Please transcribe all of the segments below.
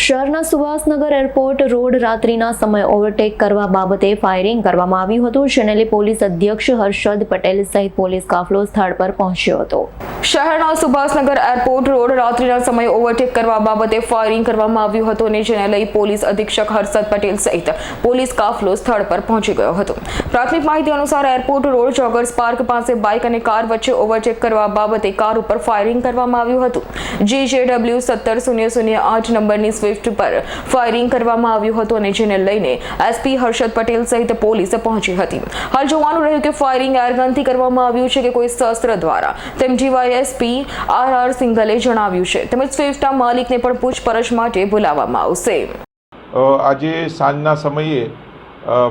શહેરના Subhashnagar airport road રાત્રિના સમયે ઓવરટેક કરવા બાબતે ફાયરિંગ કરવામાં આવ્યું હતું. જેને લઈ પોલીસ અધ્યક્ષ હર્ષદ પટેલ સહિત પોલીસ કાફલો સ્થળ પર પહોંચ્યો હતો. શહેરના સુભાષનગર એરપોર્ટ રોડ રાત્રિના સમયે ઓવરટેક કરવા બાબતે ફાયરિંગ કરવામાં આવ્યું હતું અને જેને લઈ પોલીસ અધિક્ષક હર્ષદ પટેલ સહિત પોલીસ કાફલો સ્થળ પર પહોંચી ગયો હતો. પ્રાથમિક માહિતી અનુસાર એરપોર્ટ રોડ જોગર્સ પાર્ક પાસે બાઇક અને કાર વચ્ચે ઓવરટેક કરવા બાબતે કાર ઉપર ફાયરિંગ કરવામાં આવ્યું હતું. જી સત્તર શૂન્ય શૂન્ય આઠ નંબરની સ્વિફ્ટ પર ફાયરિંગ કરવામાં આવ્યું હતું અને જેને લઈને એસપી હર્ષદ પટેલ સહિત પોલીસ પહોંચી હતી. હાલ જોવાનું રહ્યું કે ફાયરિંગ એરગનથી કરવામાં આવ્યું છે કે કોઈ શસ્ત્ર દ્વારા. તેમ ડીવાયએસપી આર આર સિંઘલે જણાવ્યું છે. તેમજ સ્વિફ્ટના માલિકને પણ પૂછપરછ માટે બોલાવવામાં આવશે. આજે સાંજના સમયે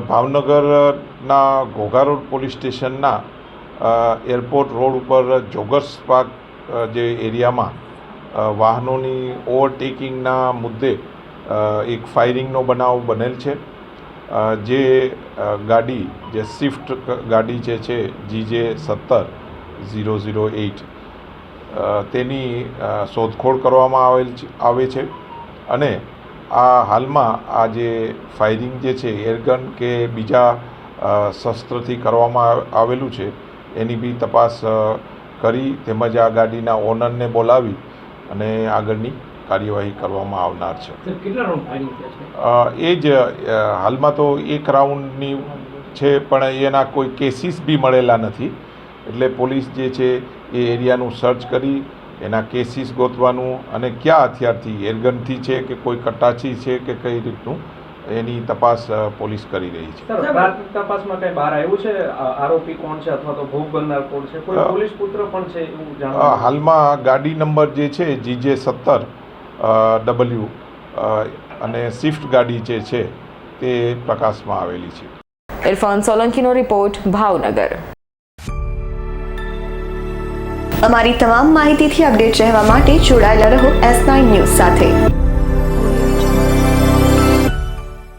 ભાવનગરના ઘોઘા રોડ પોલીસ સ્ટેશનના એરપોર્ટ રોડ ઉપર જોગર્સ પાર્ક જે એરિયામાં વાહનોની ઓવરટેકિંગના મુદ્દે એક ફાયરિંગનો બનાવ બનેલ છે. જે ગાડી, જે સ્વિફ્ટ ગાડી જે છે જી જે સત્તર ઝીરો ઝીરો એઇટ તેની શોધખોળ કરવામાં આવેલ આવે છે. અને આ હાલમાં આ જે ફાયરિંગ જે છે, એરગન કે બીજા શસ્ત્રથી કરવામાં આવેલું છે, એની બી તપાસ કરી તેમજ આ ગાડીના ઓનરને બોલાવી અને આગળની કાર્યવાહી કરવામાં આવનાર છે. એ જ હાલમાં તો એક રાઉન્ડની છે પણ એના કોઈ કેસીસ બી મળેલા નથી. એટલે પોલીસ જે છે એ એરિયાનું સર્ચ કરી એના કેસીસ ગોતવાનું અને ક્યાં હથિયારથી એરગનથી છે કે કોઈ કટાચી છે કે કઈ રીતનું એની તપાસ પોલીસ કરી રહી છે. તપાસમાં કઈ બહાર આવ્યું છે? આરોપી કોણ છે અથવા તો ભોગ બનનાર કોણ છે? કોઈ પોલીસ પુત્ર પણ છે એવું જાણવા હાલમાં ગાડી નંબર જે છે જીજે સત્તર ડબલ્યુ અને સ્વિફ્ટ ગાડી જે છે તે પ્રકાશમાં આવેલી છે. ઇરફાન સોલંકીનો રિપોર્ટ ભાવનગર. અમારી તમામ માહિતીથી અપડેટ રહેવા માટે જોડાયેલા રહો એસ નાઇન ન્યૂઝ સાથે.